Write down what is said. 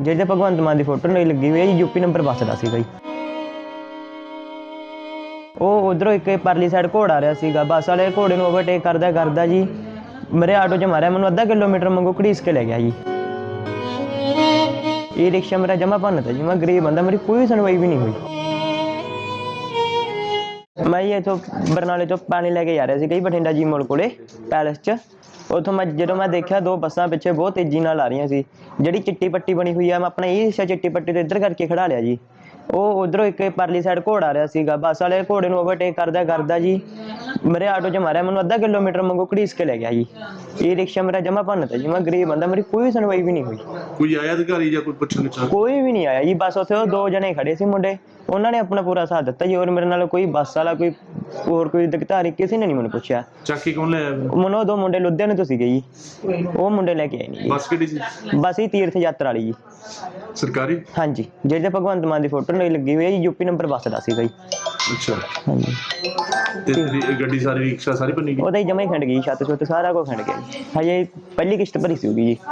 ਜਿਹਦੇ ਭਗਵੰਤ ਮਾਨ ਦੀ ਫੋਟੋ ਨਹੀਂ ਲੱਗੀ ਹੋਈ ਹੈ ਯੂਪੀ ਨੰਬਰ ਬੱਸ ਦਾ ਸੀਗਾ ਜੀ ਉਹ ਉਧਰੋਂ ਇੱਕ ਪਰਲੀ ਸਾਈਡ ਘੋੜਾ ਰਿਹਾ ਸੀਗਾ। ਬੱਸ ਵਾਲੇ ਘੋੜੇ ਨੂੰ ਓਵਰਟੇਕ ਕਰਦਾ ਕਰਦਾ ਜੀ, ਮੇਰੇ ਆਟੋ 'ਚ ਮਾਰਿਆ, ਮੈਨੂੰ ਅੱਧਾ ਕਿਲੋਮੀਟਰ ਮੰਗੂ ਘੜੀਸ ਕੇ ਲੈ ਗਿਆ ਜੀ। ਇਹ ਰਿਕਸ਼ਾ ਮੇਰਾ ਜਮਾ ਭੰਨਤਾ ਜੀ, ਮੈਂ ਗਰੀਬ ਬੰਦਾ, ਮੇਰੀ ਕੋਈ ਸੁਣਵਾਈ ਵੀ ਨਹੀਂ ਹੋਈ। ਮੈਂ ਜੀ ਇੱਥੋਂ ਬਰਨਾਲੇ ਤੋਂ ਪਾਣੀ ਲੈ ਕੇ ਜਾ ਰਿਹਾ ਸੀ ਕਈ ਬਠਿੰਡਾ ਜੀ ਮੋੜ ਕੋਲੇ, ਪੈਲਸ 'ਚ। ਉੱਥੋਂ ਮੈਂ ਜਦੋਂ ਮੈਂ ਦੇਖਿਆ ਦੋ ਬੱਸਾਂ ਪਿੱਛੇ ਬਹੁਤ ਤੇਜ਼ੀ ਨਾਲ ਆ ਰਹੀਆਂ ਸੀ। ਜਿਹੜੀ ਚਿੱਟੀ ਪੱਟੀ ਬਣੀ ਹੋਈ ਆ, ਮੈਂ ਆਪਣਾ ਇਹ ਹਿੱਸਾ ਚਿੱਟੀ ਪੱਟੀ ਤੋਂ ਇੱਧਰ ਕਰਕੇ ਖੜਾ ਲਿਆ ਜੀ। ਉਹ ਉਧਰੋਂ ਇੱਕ ਪਰਲੀ ਸਾਈਡ ਘੋੜ ਆ ਰਿਹਾ ਸੀਗਾ। ਬੱਸ ਵਾਲੇ ਘੋੜੇ ਨੂੰ ਓਵਰਟੇਕ ਕਰਦਾ ਕਰਦਾ ਜੀ। ਮੇਰੇ ਆਟੋ 'ਚ ਮਾਰਿਆ ਮੈਨੂੰ ਅੱਧਾ ਕਿਲੋਮੀਟਰ ਮੰਗੋ ਘੜੀਸ ਕੇ ਲੈ ਗਿਆ ਜੀ। ਇਹ ਰਿਕਸ਼ਾ ਮੇਰਾ ਜਮਾ ਭੰਨਤਾ ਜੀ ਮੈਂ ਗਰੀਬ ਬੰਦਾ ਮੇਰੀ ਕੋਈ ਸੁਣਵਾਈ ਵੀ ਨਹੀਂ ਹੋਈ। ਕੋਈ ਆਇਆ ਅਧਿਕਾਰੀ ਜਾਂ ਕੋਈ ਪੁੱਛਣ ਚਾਹ? ਕੋਈ ਵੀ ਨਹੀਂ ਆਇਆ ਜੀ ਬਸ ਉੱਥੇ ਉਹ ਦੋ ਜਣੇ ਖੜੇ ਸੀ ਮੁੰਡੇ ਉਹਨਾਂ ਨੇ ਆਪਣਾ ਪੂਰਾ ਸਾਥ ਦਿੱਤਾ ਜੀ ਔਰ ਮੇਰੇ ਨਾਲ ਕੋਈ ਬੱਸ ਵਾਲਾ ਕੋਈ ਹੋਰ ਕੋਈ ਅਧਿਕਾਰੀ ਕਿਸੇ ਨੇ ਨਹੀਂ ਮੈਨੂੰ ਪੁੱਛਿਆ। ਚੱਕੀ ਕੌਣ ਲੈ ਆਇਆ? ਮਨੋ ਦੋ ਮੁੰਡੇ ਲੁਧਿਆਣੇ ਤੋਂ ਸੀਗੇ ਜੀ ਉਹ ਮੁੰਡੇ ਲੈ ਕੇ ਆਏ ਨਹੀਂ ਬੱਸ ਕਿਹੜੀ ਸੀ? ਜੀ ਬਸ ਹੀ ਤੀਰਥ ਯਾਤਰਾ ਵਾਲੀ ਜੀ। ਸਰਕਾਰੀ? ਹਾਂਜੀ ਜਿਹਦੇ ਭਗਵੰਤ ਮਾਨ ਦੀ ਫੋਟੋ ਨਹੀਂ ਲੱਗੀ ਹੋਈ ਹੈ ਜੀ ਯੂਪੀ ਨੰਬਰ ਬੱਸ ਦਾ ਸੀਗਾ ਜੀ। ਅੱਛਾ। ਹਾਂਜੀ। ਤੇ ਗੱਡੀ ਸਾਰੀ ਰਿਕਸ਼ਾ ਸਾਰੀ ਬਣੀ ਗਈ? ਉਹਦਾ ਹੀ ਜਮਾ ਹੀ ਖੰਡ ਗਈ ਛੱਤ ਛੁੱਤ ਸਾਰਾ ਕੁਝ ਖੰਡ ਗਿਆ ਜੀ। ਹਜੇ ਪਹਿਲੀ ਕਿਸ਼ਤ ਭਰੀ ਸੀ ਉਹਦੀ ਜੀ।